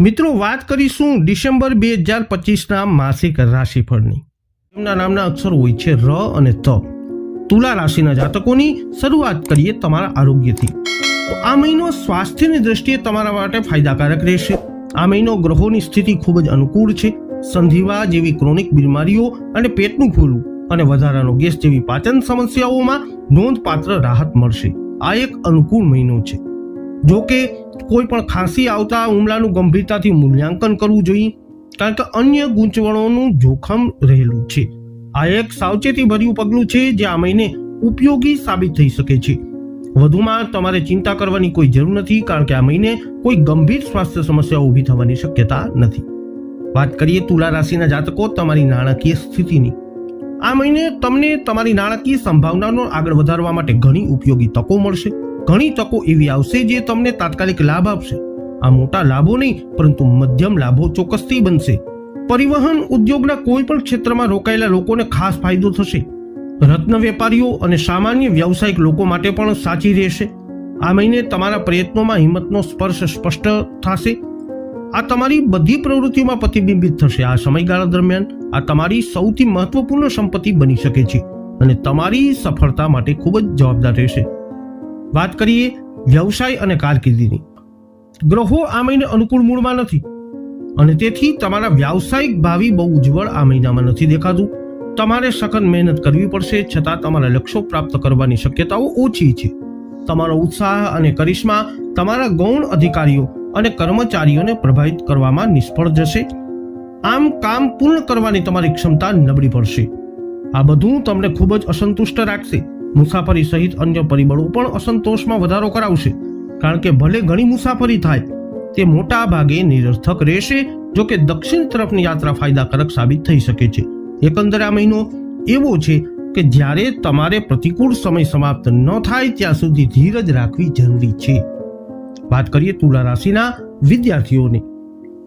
મિત્રો, વાત કરીશું ડિસેમ્બર બે હજાર પચીસના માસિક રાશિફળની. એમના નામના અક્ષરો હોય છે ર અને ત. તુલા રાશિના જાતકોની શરૂઆત કરીએ તમારા આરોગ્યથી. તો આ મહિનો સ્વાસ્થ્યની દ્રષ્ટિએ તમારા માટે ફાયદાકારક રહેશે. આ મહિનો ગ્રહોની સ્થિતિ ખૂબ જ અનુકૂળ છે. સંધિવા જેવી ક્રોનિક બીમારીઓ અને પેટનું ફૂલવું અને વધારાનો ગેસ જેવી પાચન સમસ્યાઓમાં નોંધપાત્ર રાહત મળશે. આ એક અનુકૂળ મહિનો છે. જો કે કોઈ પણ ખાંસી આવતા હુમલાનું ગંભીરતાથી મૂલ્યાંકન કરવું જોઈએ, કારણ કે અન્ય ગૂંચવણોનું જોખમ રહેલું છે. આ એક સાવચેતી ભર્યું પગલું છે જે આ મહિને ઉપયોગી સાબિત થઈ શકે છે. વધુમાં તમારે ચિંતા કરવાની કોઈ જરૂર નથી, કારણ કે આ મહિને કોઈ ગંભીર સ્વાસ્થ્ય સમસ્યાઓ ઊભી થવાની શક્યતા નથી. વાત કરીએ તુલા રાશિના જાતકો, તમારી નાણાકીય સ્થિતિની. આ મહિને તમને તમારી નાણાકીય સંભાવનાનો આગળ વધારવા માટે ઘણી ઉપયોગી તકો મળશે. ઘણી તકો એવી આવશે જે તમને તાત્કાલિક લાભ આપશે. આ મોટા લાભો નહીં, પરંતુ મધ્યમ લાભો ચોક્કસથી બનશે. પરિવહન ઉદ્યોગના કોઈ પણ ક્ષેત્રમાં રોકાયેલા લોકોને ખાસ ફાયદો થશે. રત્ન વેપારીઓ અને સામાન્ય વ્યવસાયિક લોકો માટે પણ સાચી રહેશે. આ મહિને તમારા પ્રયત્નોમાં હિંમતનો સ્પર્શ સ્પષ્ટ થશે. આ તમારી બધી પ્રવૃત્તિઓમાં પ્રતિબિંબિત થશે. આ સમયગાળા દરમિયાન આ તમારી સૌથી મહત્વપૂર્ણ સંપત્તિ બની શકે છે અને તમારી સફળતા માટે ખૂબ જ જવાબદાર રહેશે. વાત કરીએ વ્યવસાય અને કારકિર્દીની. ગ્રહો આ મહિને અનુકૂળ મૂળમાં નથી અને તેથી તમારા વ્યાવસાયિક ભાવિ બહુ ઉજ્જવળ આ મહિનામાં નથી દેખાતું. તમારે સખત મહેનત કરવી પડશે, છતાં તમારા લક્ષ્યો પ્રાપ્ત કરવાની શક્યતાઓ ઓછી છે. તમારો ઉત્સાહ અને કરિશ્મા તમારા ગૌણ અધિકારીઓ અને કર્મચારીઓને પ્રભાવિત કરવામાં નિષ્ફળ જશે. આમ કામ પૂર્ણ કરવાની તમારી ક્ષમતા નબળી પડશે. આ બધું તમને ખૂબ જ અસંતુષ્ટ રાખશે. મુસાફરી સહિત અન્ય પરિબળો પણ અસંતોષમાં વધારો કરાવશે. કારણ કે ભલે ઘણી મુસાફરી થાય, તે મોટા ભાગે નિરર્થક રહેશે, જો કે દક્ષિણ તરફની યાત્રા ફાયદાકારક સાબિત થઈ શકે છે. એકંદરે આ મહિનો એવો છે કે જ્યારે તમારે પ્રતિકૂળ સમય સમાપ્ત ન થાય, ત્યાં સુધી ધીરજ રાખવી જરૂરી છે. વાત કરીએ તુલા રાશિના વિદ્યાર્થીઓને.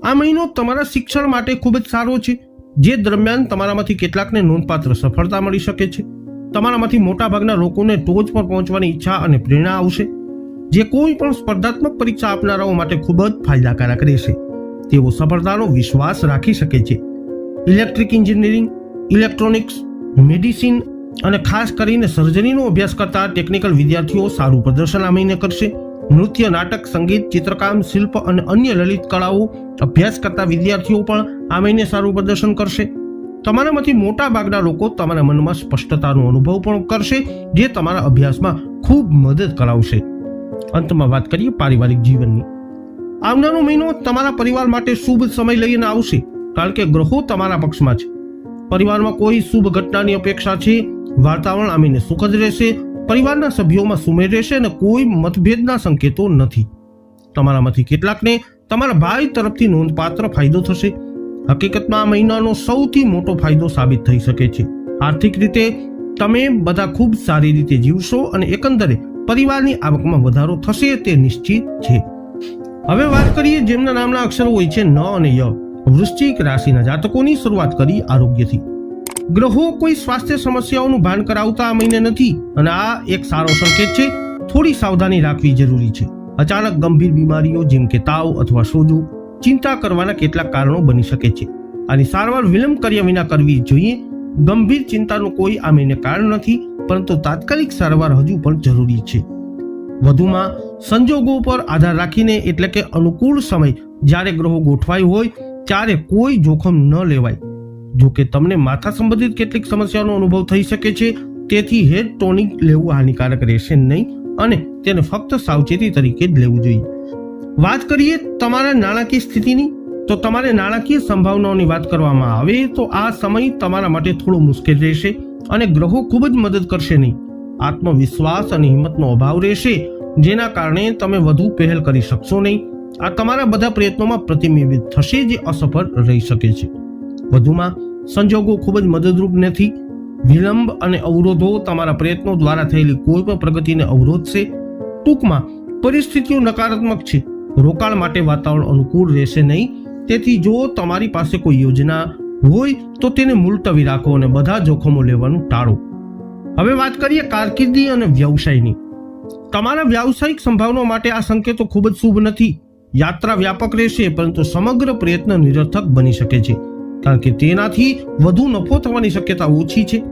આ મહિનો તમારા શિક્ષણ માટે ખૂબ જ સારો છે, જે દરમિયાન તમારામાંથી કેટલાકને નોંધપાત્ર સફળતા મળી શકે છે. તમારામાંથી મોટાભાગના લોકોને ટોચ પર પહોંચવાની ઈચ્છા અને પ્રેરણા આવશે, જે કોઈ પણ સ્પર્ધાત્મક પરીક્ષા આપનારાઓ માટે ખૂબ જ ફાયદાકારક રહેશે. તેઓ સફળતાનો વિશ્વાસ રાખી શકે છે. ઇલેક્ટ્રિક એન્જિનિયરિંગ, ઇલેક્ટ્રોનિક્સ, મેડિસિન અને ખાસ કરીને સર્જરીનો અભ્યાસ કરતા ટેકનિકલ વિદ્યાર્થીઓ સારું પ્રદર્શન આ મહિને કરશે. નૃત્ય, નાટક, સંગીત, ચિત્રકામ, શિલ્પ અને અન્ય લલિત કળાઓ અભ્યાસ કરતા વિદ્યાર્થીઓ પણ આ સારું પ્રદર્શન કરશે. તમારામાંથી મોટા ભાગના લોકો તમારા મનમાં સ્પષ્ટતાનો અનુભવ પણ કરશે, જે તમારા અભ્યાસમાં ખૂબ મદદ કરાવશે. અંતમાં વાત કરીએ પારિવારિક જીવનની. આવનારો મહિનો તમારા પરિવાર માટે શુભ સમય લઈને આવશે, કારણ કે ગ્રહો તમારા પક્ષમાં છે. પરિવારમાં કોઈ શુભ ઘટનાની અપેક્ષા છે, વાતાવરણ આમીને સુખદ રહેશે, પરિવારના સભ્યોમાં સુમેળ રહેશે અને કોઈ મતભેદના સંકેતો નથી. તમારામાંથી કેટલાકને તમારા ભાઈ તરફથી નોંધપાત્ર ફાયદો થશે. હકીકતમાં આ મહિનાનો સૌથી મોટો ફાયદો સાબિત થઈ શકે છે. આર્થિક રીતે તમે બધા ખૂબ સારી રીતે જીવશો અને એકંદરે પરિવારની આવકમાં વધારો થશે તે નિશ્ચિત છે. હવે વાત કરીએ જેમના નામના અક્ષરો હોય છે ન અને ય. વૃશ્ચિક રાશિના જાતકોની શરૂઆત કરી આરોગ્યથી. ગ્રહો કોઈ સ્વાસ્થ્ય સમસ્યાઓનું ભાન કરાવતા આ મહિને નથી અને આ એક સારો સંકેત છે. થોડી સાવધાની રાખવી જરૂરી છે. અચાનક ગંભીર બીમારીઓ જેમ કે તાવ અથવા સોજો ચિંતા કરવાના કેટલાક કારણો બની શકે છે. આની સારવાર વિલંબ કર્યા વિના કરવી જોઈએ. ગંભીર ચિંતાનું કોઈ આ મહિને કારણ નથી, પરંતુ તાત્કાલિક સારવાર હજુ પણ જરૂરી છે. વધુમાં, સંજોગો પર આધાર રાખીને એટલે કે અનુકૂળ સમય જ્યારે ગ્રહો ગોઠવાય હોય, ત્યારે કોઈ જોખમ ન લેવાય. જો કે તમને માથા સંબંધિત કેટલીક સમસ્યાનો અનુભવ થઈ શકે છે, તેથી હેડ ટોનિક લેવું હાનિકારક રહેશે નહીં અને તેને ફક્ત સાવચેતી તરીકે જ લેવું જોઈએ. વાત કરીએ તમારા નાણાકીય સ્થિતિની, તો તમારે નાણાકીય સંભાવનાઓની વાત કરવામાં આવે તો આ સમય તમારા માટે થોડો મુશ્કેલ રહેશે અને ગ્રહો ખૂબ જ મદદ કરશે નહીં. આત્મવિશ્વાસ અને હિંમતનો અભાવ રહેશે, જેના કારણે તમે વધુ પહેલ કરી શકશો નહીં. આ તમારા બધા પ્રયત્નોમાં પ્રતિબિંબિત થશે જે અસફળ રહી શકે છે. વધુમાં, સંજોગો ખૂબ જ મદદરૂપ નથી. વિલંબ અને અવરોધો તમારા પ્રયત્નો દ્વારા થયેલી કોઈ પણ પ્રગતિને અવરોધશે. ટૂંકમાં, પરિસ્થિતિઓ નકારાત્મક છે. રોકાણ માટે વાતાવરણ અનુકૂળ રહેશે નહીં. તેથી જો તમારી પાસે કોઈ યોજના હોય, તો તેને મુલતવી રાખો અને બધા જોખમો લેવાનું ટાળો. હવે વાત કરીએ કારકિર્દી અને વ્યવસાયની. તમારા વ્યાવસાયિક સંભાવનાઓ માટે આ સંકેતો ખૂબ જ શુભ નથી. યાત્રા વ્યાપક રહેશે, પરંતુ સમગ્ર પ્રયત્ન નિરર્થક બની શકે છે. કારણ કે તેનાથી વધુ નફો થવાની શક્યતા ઓછી છે.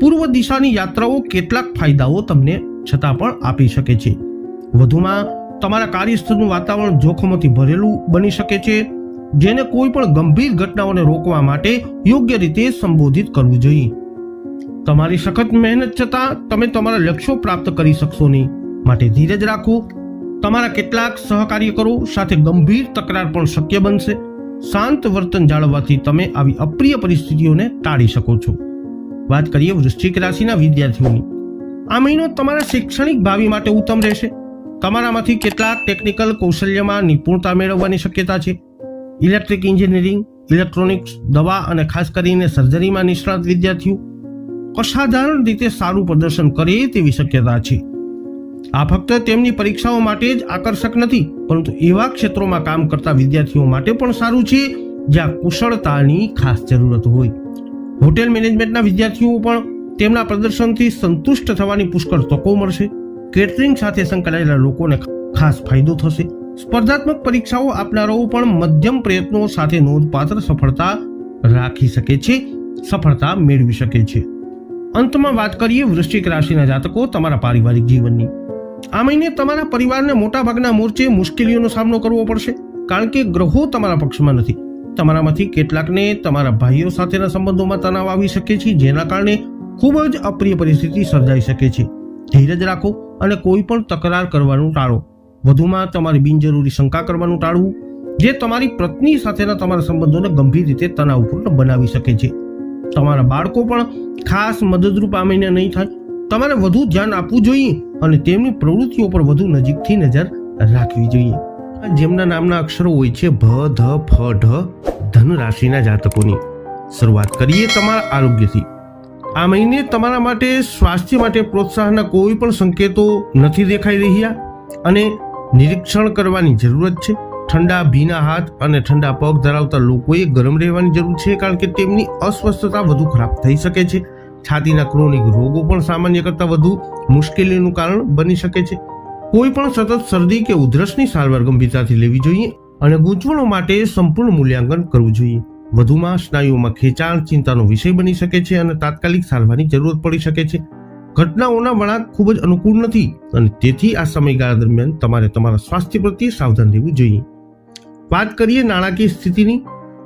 પૂર્વ દિશાની યાત્રાઓ કેટલાક ફાયદાઓ તમને છતાં પણ આપી શકે છે. વધુમાં તમારા કાર્યસ્થળનું વાતાવરણ જોખમોથી ભરેલું બની શકે છે, જેને કોઈ પણ ગંભીર ઘટનાઓને રોકવા માટે યોગ્ય રીતે સંબોધિત કરવું જોઈએ. તમારી સખત મહેનત છતાં તમે તમારા લક્ષ્યો પ્રાપ્ત કરી શકશો નહીં. માટે ધીરજ રાખો. તમારા કેટલાક સહકાર્યકરો સાથે ગંભીર તકરાર પણ શક્ય બનશે. શાંત વર્તન જાળવવાથી તમે આવી અપ્રિય પરિસ્થિતિઓને ટાળી શકો છો. વાત કરીએ વૃશ્ચિક રાશિના વિદ્યાર્થીઓની. આ મહિનો તમારા શૈક્ષણિક ભાવિ માટે ઉત્તમ રહેશે. તમારામાંથી કેટલાક ટેકનિકલ કૌશલ્યમાં નિપુણતા મેળવવાની શક્યતા છે. ઇલેક્ટ્રિક એન્જિનિયરિંગ ઇલેક્ટ્રોનિક્સ દવા અને ખાસ કરીને સર્જરીમાં નિષ્ણાત વિદ્યાર્થીઓ અસાધારણ રીતે સારું પ્રદર્શન કરે તેવી શક્યતા છે. આ ફક્ત તેમની પરીક્ષાઓ માટે જ આકર્ષક નથી, પરંતુ એવા ક્ષેત્રોમાં કામ કરતા વિદ્યાર્થીઓ માટે પણ સારું છે, જ્યાં કુશળતાની ખાસ જરૂરત હોય. હોટેલ મેનેજમેન્ટના વિદ્યાર્થીઓ પણ તેમના પ્રદર્શનથી સંતુષ્ટ થવાની પુષ્કળ તકો મળશે. કેટરિંગ સાથે સંકળાયેલા લોકોને ખાસ ફાયદો થશે. સ્પર્ધાત્મક પરીક્ષાઓ આપનારાઓ પણ મધ્યમ પ્રયત્નો સાથે નોંધપાત્ર સફળતા રાખી શકે છે, સફળતા મેળવી શકે છે. અંતમાં વાત કરીએ વૃશ્ચિક રાશિના જાતકો તમારા પારિવારિક જીવનની. આ મહિને તમારા પરિવારને મોટાભાગના મોરચે મુશ્કેલીઓનો સામનો કરવો પડશે, કારણ કે ગ્રહો તમારા પક્ષમાં નથી. તમારામાંથી કેટલાકને તમારા ભાઈઓ સાથેના સંબંધોમાં તણાવ આવી શકે છે, જેના કારણે ખૂબ જ અપ્રિય પરિસ્થિતિ સર્જાઈ શકે છે. ધીરજ રાખો અને કોઈ પણ તકરાર કરવાનું ટાળો. વધુમાં તમારી બિનજરૂરી શંકા કરવાનું ટાળવું, જે તમારી પત્ની સાથેના તમારા સંબંધોને ગંભીર રીતે તણાવપૂર્ણ બનાવી શકે છે. તમારા બાળકો પણ ખાસ મદદરૂપ આમીને નહીં થાય. તમારે વધુ ધ્યાન આપવું જોઈએ અને તેમની પ્રવૃત્તિઓ પર વધુ નજીકથી નજર રાખવી જોઈએ. જેમના નામના અક્ષરો હોય છે ભ, ધ, ફ, ઢ ધન રાશિના જાતકોની. શરૂઆત કરીએ તમારા આરોગ્યથી. આ મહિને તમારા માટે સ્વાસ્થ્ય માટે પ્રોત્સાહનના કોઈ પણ સંકેતો નથી દેખાઈ રહ્યા અને નિરીક્ષણ કરવાની જરૂરત છે. ઠંડા ભીના હાથ અને ઠંડા પગ ધરાવતા લોકોએ ગરમ રહેવાની જરૂર છે કારણ કે તેમની અસ્વસ્થતા વધુ ખરાબ થઈ શકે છે. છાતીના ક્રોનિક રોગો પણ સામાન્ય કરતાં વધુ મુશ્કેલીનું કારણ બની શકે છે. કોઈ પણ સતત શરદી કે ઉધરસની સારવાર ગંભીરતાથી લેવી જોઈએ અને ગૂંચવણો માટે સંપૂર્ણ મૂલ્યાંકન કરવું જોઈએ. વધુમાં સ્નાયુઓમાં ખેંચાણ, ચિંતાનો વિષય બની શકે છે અને તાત્કાલિક સારવારની જરૂરત પડી શકે છે. ઘટનાઓના વળાંક ખૂબ જ અનુકૂળ નથી અને તેથી આ સમયગાળા દરમિયાન તમારે તમારા સ્વાસ્થ્ય પ્રત્યે સાવધાન રહેવું જોઈએ. વાત કરીએ નાણાકીય સ્થિતિની,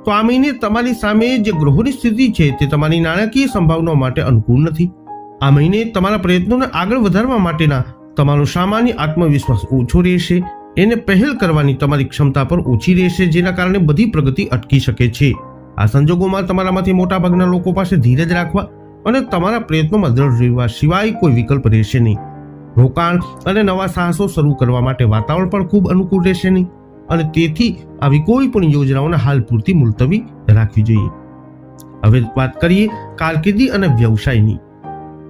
તો આ મહિને તમારી સામે જે ગ્રહોની સ્થિતિ છે તે તમારી નાણાકીય સંભાવનાઓ માટે અનુકૂળ નથી. આ મહિને તમારા પ્રયત્નોને આગળ વધારવા માટેના તમારો સામાન્ય આત્મવિશ્વાસ ઓછો રહેશે. એને પહેલ કરવાની તમારી ક્ષમતા પર ઓછી રહેશે, જેના કારણે બધી પ્રગતિ અટકી શકે છે. આ સંજોગોમાં તમારામાંથી મોટાભાગના લોકો પાસે ધીરજ રાખવા અને તમારા પ્રયત્નોમાં દ્રઢ રહેવા સિવાય કોઈ વિકલ્પ રહેશે નહીં. રોકાણ અને નવા સાહસો શરૂ કરવા માટે વાતાવરણ પણ ખૂબ અનુકૂળ રહેશે નહીં અને તેથી આવી કોઈ પણ યોજનાઓને હાલ પૂરતી મુલતવી રાખવી જોઈએ. હવે વાત કરીએ કારકિર્દી અને વ્યવસાયની.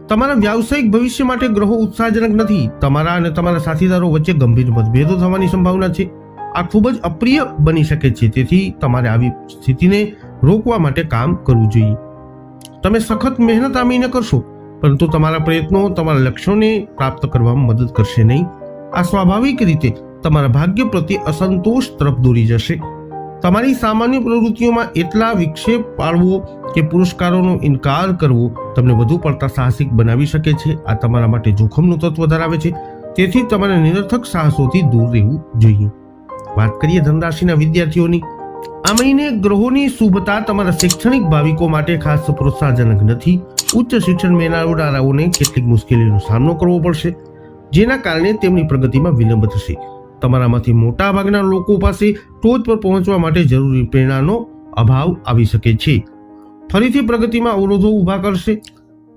તમારા વ્યાવસાયિક ભવિષ્ય માટે ગ્રહો ઉત્સાહજનક નથી. તમારા અને તમારા સાથીદારો વચ્ચે ગંભીર મતભેદો થવાની સંભાવના છે. આ ખૂબ જ અપ્રિય બની શકે છે. તેથી તમારે આવી સ્થિતિને રોકવા માટે કામ કરવું જોઈએ. તમે સખત મહેનત આમીને કરશો, પરંતુ તમારા પ્રયત્નો, તમારા લક્ષ્યોને પ્રાપ્ત કરવામાં મદદ કરશે નહીં. આ સ્વાભાવિક રીતે તમારા ભાગ્ય પ્રત્યે અસંતોષ તરફ દોરી જશે. તમારી સામાન્ય પ્રવૃત્તિઓમાં એટલા વિક્ષેપ પાડવો કે પુરસ્કારોનો ઇનકાર કરવો તમને વધુ પડતા સાહસિક બનાવી શકે છે. આ તમારા માટે જોખમનું તત્વ ધરાવે છે. તેથી તમારે નિરર્થક સાહસોથી દૂર રહેવું જોઈએ. વાત કરીએ ધનરાશિના વિદ્યાર્થીઓની. આ મહિને ગ્રહોની શુભતા તમારા શૈક્ષણિક ભાવિકો માટે ખાસ પ્રોત્સાહજનક નથી. ઉચ્ચ શિક્ષણ મેળવનારાઓને કેટલીક મુશ્કેલીનો સામનો કરવો પડશે, જેના કારણે તેમની પ્રગતિમાં વિલંબ થશે. તમારામાંથી મોટા ભાગના લોકો પાસે ટોચ પર પહોંચવા માટે જરૂરી પ્રેરણાનો અભાવ આવી શકે છે. ફરીથી પ્રગતિમાં અવરોધો ઊભા કરશે.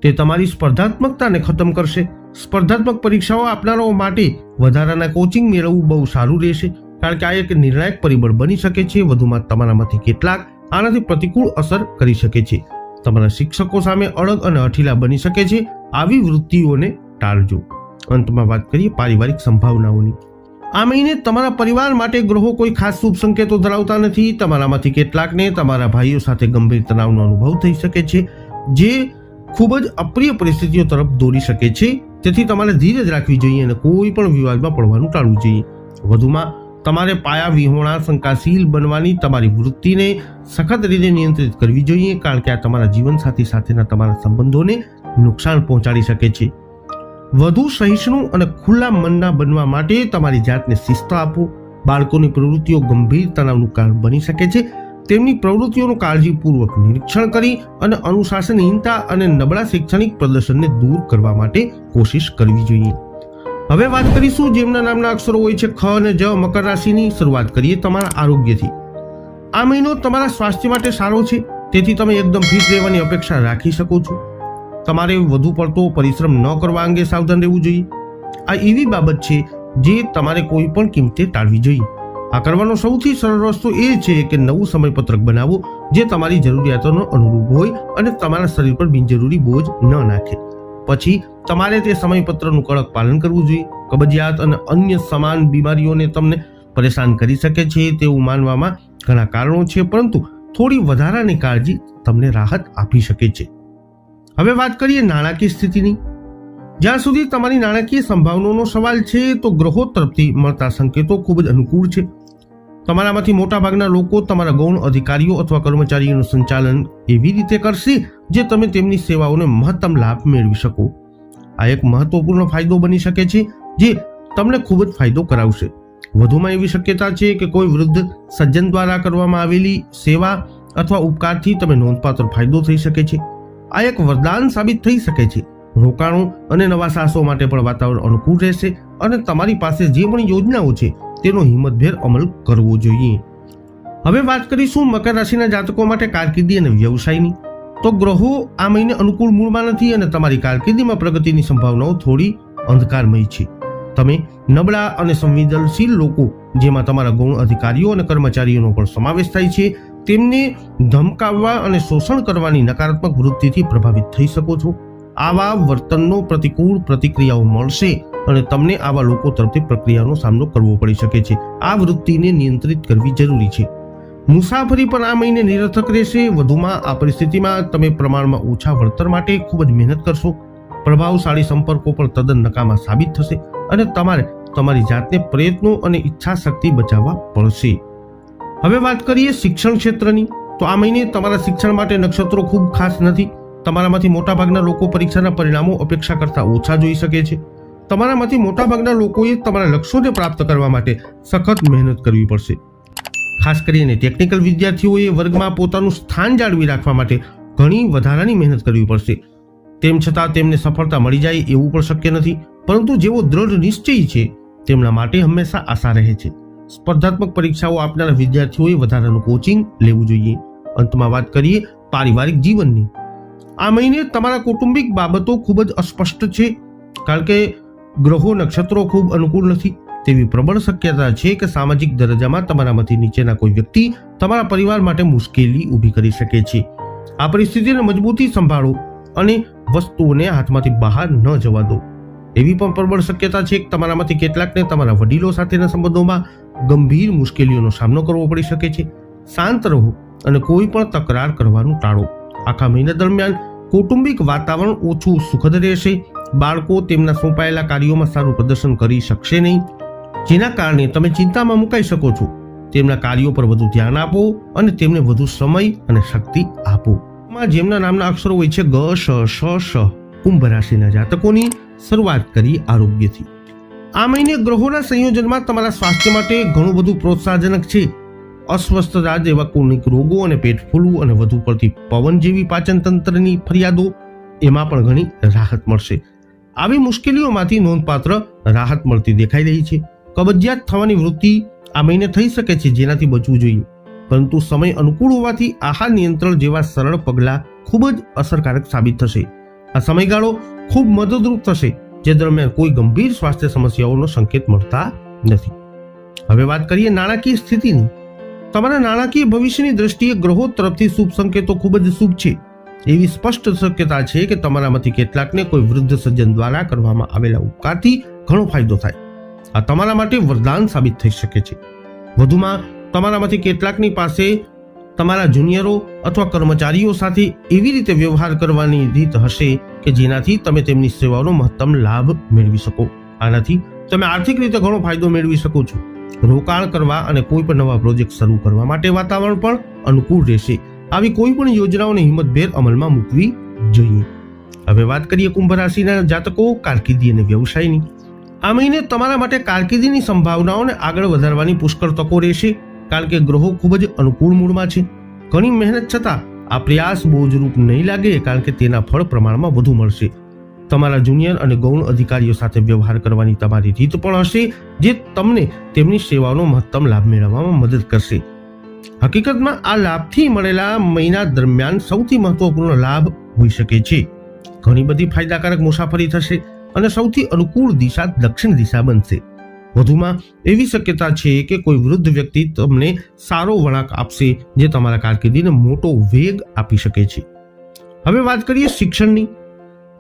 તે તમારી સ્પર્ધાત્મકતાને ખતમ કરશે. સ્પર્ધાત્મક પરીક્ષાઓ આપનારાઓ માટે વધારાના કોચિંગ મેળવવું બહુ સારું રહેશે. કારણ કે આ એક નિર્ણાયક પરિબળ બની શકે છે, વધુમાં તમારામાંથી કેટલાક આનાથી પ્રતિકૂળ અસર કરી શકે છે. તમારા શિક્ષકો સામે અડગ અને અઠીલા બની શકે છે, આવી વૃત્તિઓને ટાળજો. અંતમાં વાત કરીએ પારિવારિક સંભાવનાઓની. આ મહિને તમારા પરિવાર માટે ગ્રહો કોઈ ખાસ શુભ સંકેતો ધરાવતા નથી. તમારામાંથી કેટલાકને તમારા ભાઈઓ સાથે ગંભીર તણાવનો અનુભવ થઈ શકે છે, જે ખૂબ જ અપ્રિય પરિસ્થિતિઓ તરફ દોરી શકે છે. તેથી તમારે ધીરજ રાખવી જોઈએ અને કોઈ પણ વિવાદમાં પડવાનું ટાળવું જોઈએ. વધુમાં તમારે પાયા વિહોણા શંકાશીલ બનવાની તમારી વૃત્તિને સખત રીતે નિયંત્રિત કરવી જોઈએ, કારણ કે આ તમારા જીવનસાથી સાથેના તમારા સંબંધોને નુકસાન પહોંચાડી શકે છે. વધુ સહિષ્ણુ અને ખુલ્લા મનના બનવા માટે તમારી જાતને શિસ્ત આપો. બાળકોની પ્રવૃત્તિઓ ગંભીર તણાવનું કારણ બની શકે છે. તેમની પ્રવૃત્તિઓનું કાળજીપૂર્વક નિરીક્ષણ કરી અને અનુશાસનહીનતા અને નબળા શૈક્ષણિક પ્રદર્શનને દૂર કરવા માટે કોશિશ કરવી જોઈએ. હવે વાત કરીશું જેમના નામના અક્ષરો હોય છે ખ અને જ, મકર રાશિની શરૂઆત કરીએ તમારા આરોગ્યથી. આ મહિનો તમારા સ્વાસ્થ્ય માટે સારો છે, તેથી તમે એકદમ ફિટ રહેવાની અપેક્ષા રાખી શકો છો. તમારે વધુ પડતો પરિશ્રમ ન કરવા અંગે સાવધાન રહેવું જોઈએ. આ એવી બાબત છે જે તમારે કોઈ પણ કિંમતે ટાળવી જોઈએ. આ કરવાનો સૌથી સરળ રસ્તો એ છે કે નવું સમયપત્રક બનાવો, જે તમારી જરૂરિયાતોનો અનુરૂપ હોય અને તમારા શરીર પર બિનજરૂરી બોજ ન નાખે. પછી તમારે તે સમયપત્રનું કડક પાલન કરવું જોઈએ, કબજિયાત અને અન્ય સમાન બીમારીઓને તમને પરેશાન કરી શકે છે તેવું માનવામાં ઘણા કારણો છે, પરંતુ થોડી વધારાની કાળજી તમને રાહત આપી શકે છે. હવે વાત કરીએ નાણાકીય સ્થિતિની. જ્યાં સુધી તમારી નાણાકીય સંભાવનાનો સવાલ છે, તો ગ્રહો તરફથી મળતા સંકેતો ખૂબ જ અનુકૂળ છે. તમારામાંથી મોટાભાગના લોકો તમારા ગૌણ અધિકારીઓ અથવા કર્મચારીઓનું સંચાલન એવી રીતે કરશે જે તમે તેમની સેવાઓને મહત્તમ લાભ મેળવી શકો. આ એક મહત્વપૂર્ણ ફાયદો બની શકે છે જે તમને ખૂબ જ ફાયદો કરાવશે. વધુમાં એવી શક્યતા છે કે કોઈ વૃદ્ધ સજ્જન દ્વારા કરવામાં આવેલી સેવા અથવા ઉપકારથી તમે નોંધપાત્ર ફાયદો થઈ શકે છે. આ એક વરદાન સાબિત થઈ શકે છે. રોકાણો અને નવા સાહસો માટે પણ વાતાવરણ અનુકૂળ રહેશે અને તમારી પાસે જે પણ યોજનાઓ છે તેનો હિંમતભેર અમલ કરવો જોઈએ. હવે વાત કરીશું મકર રાશિના જાતકો માટે કારકિર્દી અને વ્યવસાયની. તો ગ્રહો આ મહિને અનુકૂળ મૂળમાં નથી અને તમારી કારકિર્દીમાં પ્રગતિની સંભાવનાઓ થોડી અંધકારમય છે. તમે નબળા અને સંવેદનશીલ લોકો, જેમાં તમારા ગૌણ અધિકારીઓ અને કર્મચારીઓનો પણ સમાવેશ થાય છે, તેમને ધમકાવવા અને શોષણ કરવાની નકારાત્મક વૃત્તિથી પ્રભાવિત થઈ શકો છો. આવા વર્તનનો પ્રતિકૂળ પ્રતિક્રિયાઓ મળશે. અને તમને આવા લોકો તરફથી પ્રક્રિયાનો સામનો કરવો પડી શકે છે. આ વૃત્તિને નિયંત્રિત કરવી જરૂરી છે. મુસાફરી પણ આ મહિને નિરર્થક રહેશે. વધુમાં આ પરિસ્થિતિમાં તમે પ્રમાણમાં ઓછા વળતર માટે ખૂબ જ મહેનત કરશો. પ્રભાવશાળી સંપર્કો પણ તદ્દન નકામા સાબિત થશે અને તમારે તમારી જાતને પ્રયત્નો અને ઈચ્છા શક્તિ બચાવવા પડશે. હવે વાત કરીએ શિક્ષણ ક્ષેત્રની. તો આ મહિને તમારા શિક્ષણ માટે નક્ષત્રો ખૂબ ખાસ નથી. તમારામાંથી મોટાભાગના લોકો પરીક્ષાના પરિણામો અપેક્ષા કરતા ઓછા જોઈ શકે છે. તમારામાંથી મોટાભાગના લોકોએ તમારા લક્ષ્યોને પ્રાપ્ત કરવા માટે સખત મહેનત કરવી પડશે. ખાસ કરીને ટેકનિકલ વિદ્યાર્થીઓએ વર્ગમાં પોતાનું સ્થાન જાળવી રાખવા માટે ઘણી વધારાની મહેનત કરવી પડશે. તેમ છતાં તેમને સફળતા મળી જાય એવું પણ શક્ય નથી, પરંતુ જેઓ દ્રઢ નિશ્ચયી છે, તેમના માટે હંમેશા આશા રહે છે. સ્પર્ધાત્મક પરીક્ષાઓ આપનારા વિદ્યાર્થીઓએ વધારાનું કોચિંગ લેવું જોઈએ. અંતમાં વાત કરીએ પારિવારિક જીવનની. આ મહિને તમારા કૌટુંબિક બાબતો ખૂબ જ અસ્પષ્ટ છે, કારણ કે ગ્રહો નક્ષત્રો ખૂબ અનુકૂળ નથી. તેવી પ્રબળ શક્યતા છે કે સામાજિક દરજ્જામાં તમારામાંથી નીચેના કોઈ વ્યક્તિ તમારા પરિવાર માટે મુશ્કેલી ઊભી કરી શકે છે. આ પરિસ્થિતિને મજબૂતી સંભાળો અને વસ્તુઓને હાથમાંથી બહાર ન જવા દો. એવી પણ પ્રબળ શક્યતા છે કે તમારામાંથી કેટલાકને તમારા વડીલો સાથેના સંબંધોમાં ગંભીર મુશ્કેલીઓનો સામનો કરવો પડી શકે છે. શાંત રહો અને કોઈ પણ તકરાર કરવાનું ટાળો. આખા મહિના દરમિયાન કૌટુંબિક વાતાવરણ ઓછું સુખદ રહેશે. બાળકો તેમના સોંપાયેલા કાર્યોમાં સારું પ્રદર્શન કરી શકશે નહીં. જેના કારણે તમે ચિંતામાં મુકાઈ શકો છો. તેમના કાર્યો પર વધુ ધ્યાન આપો અને તેમને વધુ સમય અને શક્તિ આપો. માં જેમના નામના અક્ષરો હોય છે ગ, શ શ શ, કુંભ રાશિના જાતકોની શરૂઆત કરી આરોગ્યથી. આ મહિને ગ્રહોના સંયોજનમાં તમારા સ્વાસ્થ્ય માટે ઘણું બધું પ્રોત્સાહજનક છે. અસ્વસ્થતા જેવા કોનિક રોગો અને પેટ ફૂલવું અને વધુ પડતી પવન જેવી પાચનતંત્રની ફરિયાદો એમાં પણ ઘણી રાહત મળશે. આવી મુશ્કેલીઓમાંથી નોંધપાત્ર રાહત મળતી દેખાઈ રહી છે. કબજિયાત થવાની વૃત્તિ આ મહિને થઈ શકે છે જેનાથી બચવું જોઈએ. પરંતુ સમય અનુકૂળ હોવાથી આહાર નિયંત્રણ જેવા સરળ પગલાં ખૂબ જ અસરકારક સાબિત થશે. આ સમયગાળો ખૂબ મદદરૂપ થશે, જે દરમિયાન કોઈ ગંભીર સ્વાસ્થ્ય સમસ્યાઓનો સંકેત મળતા નથી. હવે વાત કરીએ નાણાકીય સ્થિતિની. તમારા નાણાકીય ભવિષ્યની દ્રષ્ટિએ ગ્રહો તરફથી શુભ સંકેતો ખૂબ જ શુભ છે. એવી સ્પષ્ટ શક્યતા છે કે તમારામાંથી કેટલાકને કોઈ વૃદ્ધ સજ્જન દ્વારા કરવામાં આવેલા ઉપકારથી ઘણો ફાયદો થાય. આ તમારા માટે વરદાન સાબિત થઈ શકે છે. વધુમાં, તમારામાંથી કેટલાકની પાસે તમારા જુનિયરો અથવા કર્મચારીઓ સાથે એવી રીતે વ્યવહાર કરવાની રીત હશે કે જેનાથી તમે તેમની સેવાઓનો મહત્તમ લાભ મેળવી શકો. આનાથી તમે આર્થિક રીતે ઘણો ફાયદો મેળવી શકો છો. રોકાણ કરવા અને કોઈ પણ નવા પ્રોજેક્ટ શરૂ કરવા માટે વાતાવરણ પણ અનુકૂળ રહેશે. આવી કોઈ પણ યોજનાઓને હિંમતભેર અમલમાં મૂકવી જોઈએ. હવે વાત કરીએ કુંભ રાશિના જાતકો, કારકિર્દી અને વ્યવસાયની. આ મહિને તમારા માટે કારકિર્દીની સંભાવનાઓને આગળ વધારવાની પુષ્કળ તકો રહેશે, કારણ કે ગ્રહો ખૂબ જ અનુકૂળ મૂળમાં છે. ઘણી મહેનત છતાં આ પ્રયાસ બોજરૂપ નહીં લાગે, કારણ કે તેના ફળ પ્રમાણમાં વધુ મળશે. તમારા જુનિયર અને ગૌણ અધિકારીઓ સાથે વ્યવહાર કરવાની તમારી રીત પણ હશે, જે તમને તેમની સેવાનો મહત્તમ લાભ મેળવવામાં મદદ કરશે. હકીકતમાં આ લાભથી મળેલા મહિના દરમિયાન સૌથી મહત્વપૂર્ણ લાભ હોઈ શકે છે. ઘણી બધી ફાયદાકારક મુસાફરી થશે અને સૌથી અનુકૂળ દિશા દક્ષિણ દિશા બનશે. વધુમાં એવી શક્યતા છે કે કોઈ વૃદ્ધ વ્યક્તિ તમને સારો વળાંક આપશે જે તમારા કારકિર્દીને મોટો વેગ આપી શકે છે. હવે વાત કરીએ શિક્ષણની.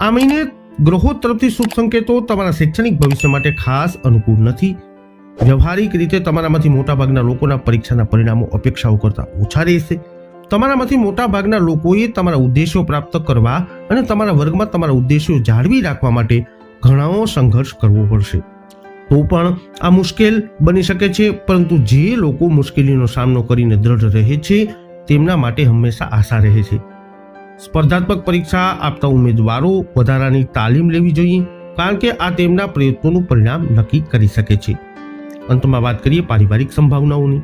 આ મહિને ગ્રહો તરફથી શુભ સંકેતો તમારા શૈક્ષણિક ભવિષ્ય માટે ખાસ અનુકૂળ નથી. વ્યવહારિક રીતે તમારામાંથી મોટાભાગના લોકોના પરીક્ષાના પરિણામો અપેક્ષાઓ કરતાં ઓછા રહેશે. તમારામાંથી મોટાભાગના લોકોએ તમારા ઉદ્દેશો પ્રાપ્ત કરવા અને તમારા વર્ગમાં તમારા ઉદ્દેશો જાળવી રાખવા માટે ઘણો સંઘર્ષ કરવો પડશે. તો પણ આ મુશ્કેલ બની શકે છે, પરંતુ જે લોકો મુશ્કેલીનો સામનો કરીને દ્રઢ રહે છે, તેમના માટે હંમેશા આશા રહે છે. સ્પર્ધાત્મક પરીક્ષા આપતા ઉમેદવારો વધારાની તાલીમ લેવી જોઈએ, કારણ કે આ તેમના પ્રયત્નોનું પરિણામ નક્કી કરી શકે છે. અંતમાં વાત કરીએ પારિવારિક સંભાવનાઓની.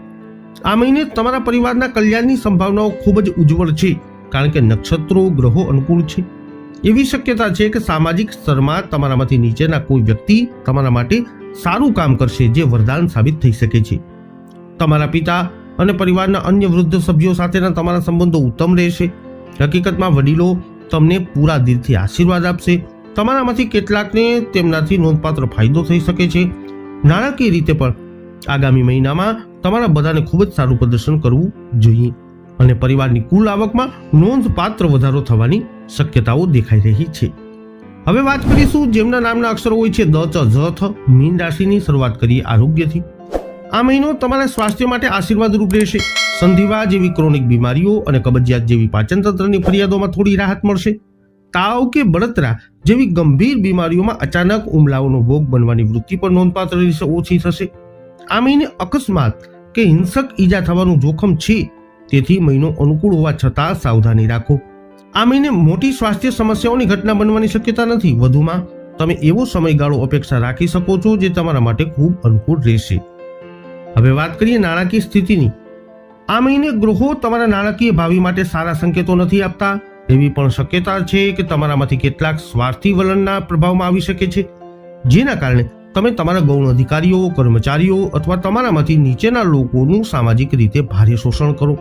આ મહિને તમારા પરિવારના કલ્યાણની સંભાવનાઓ ખૂબ જ ઉજ્જવળ છે, કારણ કે નક્ષત્રો, ગ્રહો અનુકૂળ છે. એવી શક્યતા છે કે સામાજિક સ્તરમાં તમારામાંથી નીચેના કોઈ વ્યક્તિ તમારા માટે સારું કામ કરશે જે વરદાન સાબિત થઈ શકે છે. તમારા પિતા અને પરિવારના અન્ય વૃદ્ધ સભ્યો સાથેના તમારા સંબંધો ઉત્તમ રહેશે. હકીકતમાં વડીલો તમને પૂરા દિલથી આશીર્વાદ આપશે. તમારામાંથી કેટલાકને તેમનાથી નોંધપાત્ર ફાયદો થઈ શકે છે. નાણાકીય રીતે પણ આગામી મહિનામાં તમારા બધાને ખૂબ જ સારું પ્રદર્શન કરવું જોઈએ. અને પરિવારની કુલ આવકમાં નોંધપાત્ર વધારો થવાની શક્યતાઓ દેખાઈ રહી છે. હવે વાત કરીશું જેમના નામના અક્ષરો હોય છે દ, ચ, જ, થ, મીન રાશિની શરૂઆત કરીએ આરોગ્યથી. આ મહિનો તમારા સ્વાસ્થ્ય માટે આશીર્વાદરૂપ રહેશે. સંધિવા જેવી ક્રોનિક બીમારીઓ અને કબજિયાત જેવી પાચનતંત્રની ફરિયાદોમાં થોડી રાહત મળશે. તાવ કે બળતરા જેવી ગંભીર બીમારીઓમાં અચાનક હુમલાઓનો ભોગ બનવાની વૃત્તિ પણ નોંધપાત્ર રીતે ઓછી થશે. આ મહિને અકસ્માત કે હિંસક ઈજા થવાનું જોખમ છે, તેથી મહિનો અનુકૂળ હોવા છતાં સાવધાની રાખો. આ મહિને મોટી સ્વાસ્થ્ય સમસ્યાઓની ઘટના બનવાની શક્યતા નથી. વધુમાં, તમે એવો સમયગાળો અપેક્ષા રાખી શકો છો જે તમારા માટે ખૂબ અનુકૂળ રહેશે. હવે વાત કરીએ નાણાકીય સ્થિતિની. આ મહિને ગ્રહો તમારા નાણાકીય ભાવિ માટે સારા સંકેતો નથી આપતા. એવી પણ શક્યતા છે કે તમારામાંથી કેટલાક સ્વાર્થી વલણના પ્રભાવમાં આવી શકે છે. જેના કારણે તમે તમારા ગૌણ અધિકારીઓ, કર્મચારીઓ અથવા તમારામાંથી નીચેના લોકોનું સામાજિક રીતે ભારે શોષણ કરો.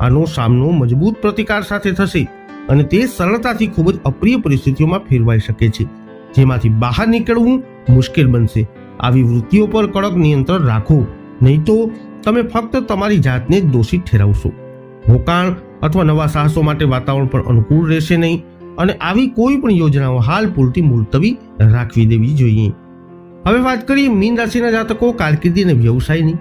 આનો સામનો મજબૂત પ્રતિકાર સાથે થશે અને તે સરળતાથી ખૂબ જ અપ્રિય પરિસ્થિતિઓમાં ફેરવાઈ શકે છે. જેમાંથી બહાર નીકળવું મુશ્કેલ બનશે. આવી વૃત્તિઓ પર કડક નિયંત્રણ રાખો. નહીં તો તમે ફક્ત તમારી જાતને જ દોષિત ઠેરાવશો. રોકાણ અથવા નવા સાહસો માટે વાતાવરણ પણ અનુકૂળ રહેશે નહીં અને આવી કોઈ પણ યોજનાઓ હાલ પૂરતી મુલતવી રાખવી દેવી જોઈએ. હવે વાત કરીએ મીન રાશિના જાતકો, કારકિર્દી અને વ્યવસાયની.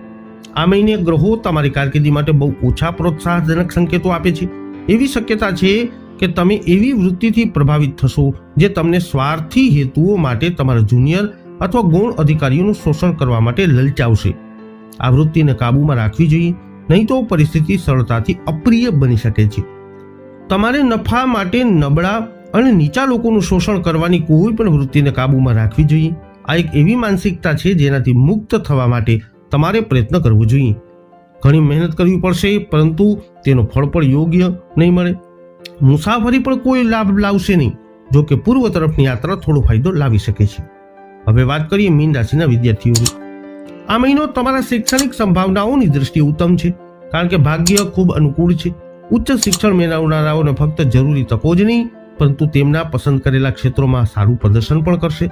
આ મહિને ગ્રહો તમારી કારકિર્દી માટે બહુ ઓછા પ્રોત્સાહજનક સંકેતો આપે છે. એવી શક્યતા છે કે તમે એવી વૃત્તિથી પ્રભાવિત થશો જે તમને સ્વાર્થી હેતુઓ માટે તમારા જુનિયર અથવા ગૌણ અધિકારીઓનું શોષણ કરવા માટે લલચાવશે. આ વૃત્તિને કાબૂમાં રાખવી જોઈએ. નહીં તો પરિસ્થિતિ સરળતાથી અપ્રિય બની શકે છે. તમારે નફા માટે નબળા અને નીચા લોકોનું શોષણ કરવાની કોઈ પણ વૃત્તિને કાબૂમાં રાખવી જોઈએ. આ એક એવી માનસિકતા છે જેનાથી મુક્ત થવા માટે તમારે પ્રયત્ન કરવો જોઈએ. ઘણી મહેનત કરવી પડશે, પરંતુ તેનો ફળ પણ યોગ્ય નહીં મળે. મુસાફરી પણ કોઈ લાભ લાવશે નહીં જો કે પૂર્વ તરફની યાત્રા થોડો ફાયદો લાવી શકે છે. હવે વાત કરીએ મીન રાશિના વિદ્યાર્થીઓની. આ મહિનો તમારા શૈક્ષણિક સંભાવનાઓની દ્રષ્ટિએ ઉત્તમ છે, કારણ કે ભાગ્ય ખૂબ અનુકૂળ છે. ઉચ્ચ શિક્ષણ મેળવનારાઓને ફક્ત જરૂરી તકો જ નહીં, પરંતુ તેમના પસંદ કરેલા ક્ષેત્રોમાં સારું પ્રદર્શન પણ કરશે.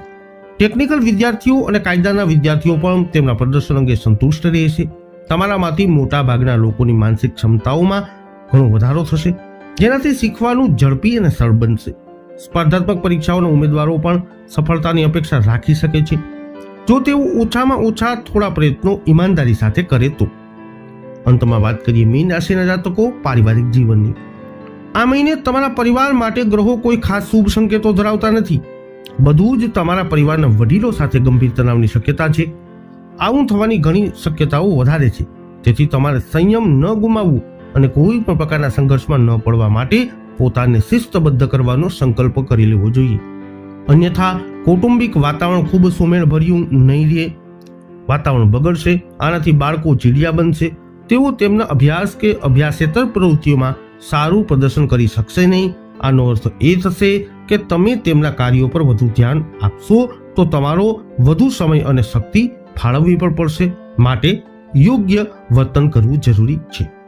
ટેકનિકલ વિદ્યાર્થીઓ અને કાયદાના વિદ્યાર્થીઓ પણ તેમના પ્રદર્શન અંગે સંતુષ્ટ રહેશે. તમારામાંથી મોટા ભાગના લોકોની માનસિક ક્ષમતાઓમાં ઘણો વધારો થશે. જેનાથી શીખવાનું ઝડપી અને સરળ બનશે. સ્પર્ધાત્મક પરીક્ષાઓના ઉમેદવારો પણ સફળતાની અપેક્ષા રાખી શકે છે. જો તેઓ ઓછામાં ઓછા થોડા પ્રયત્નો ઈમાનદારી સાથે કરે તો. અંતમાં વાત કરીએ મીન રાશિના જાતકો પારિવારિક જીવનની. આ મહિને તમારા પરિવાર માટે ગ્રહો કોઈ ખાસ શુભ સંકેતો ધરાવતા નથી. બધું જ તમારા પરિવારના વડીલો સાથે ગંભીર તણાવની શક્યતા છે. આવું થવાની ઘણી શક્યતાઓ વધારે છે. તેથી તમારે સંયમ ન ગુમાવવું અને કોઈ પણ પ્રકારના સંઘર્ષમાં ન પડવા માટે પોતાને શિસ્તબદ્ધ કરવાનો સંકલ્પ કરી લેવો જોઈએ. અન્યથા કૌટુંબિક વાતાવરણ ખૂબ સુમેળભર્યું નહીં રહે. વાતાવરણ બગડશે, આનાથી બાળકો ચીડિયા બનશે. તેઓ તેમના અભ્યાસ કે અભ્યાસેતર પ્રવૃત્તિઓમાં સારું પ્રદર્શન કરી શકશે નહીં. આનો અર્થ એ થશે કે તમે તેમના કાર્યો પર વધુ ધ્યાન આપશો તો તમારો વધુ સમય અને શક્તિ ફાળવવી પણ પડશે. માટે યોગ્ય વર્તન કરવું જરૂરી છે.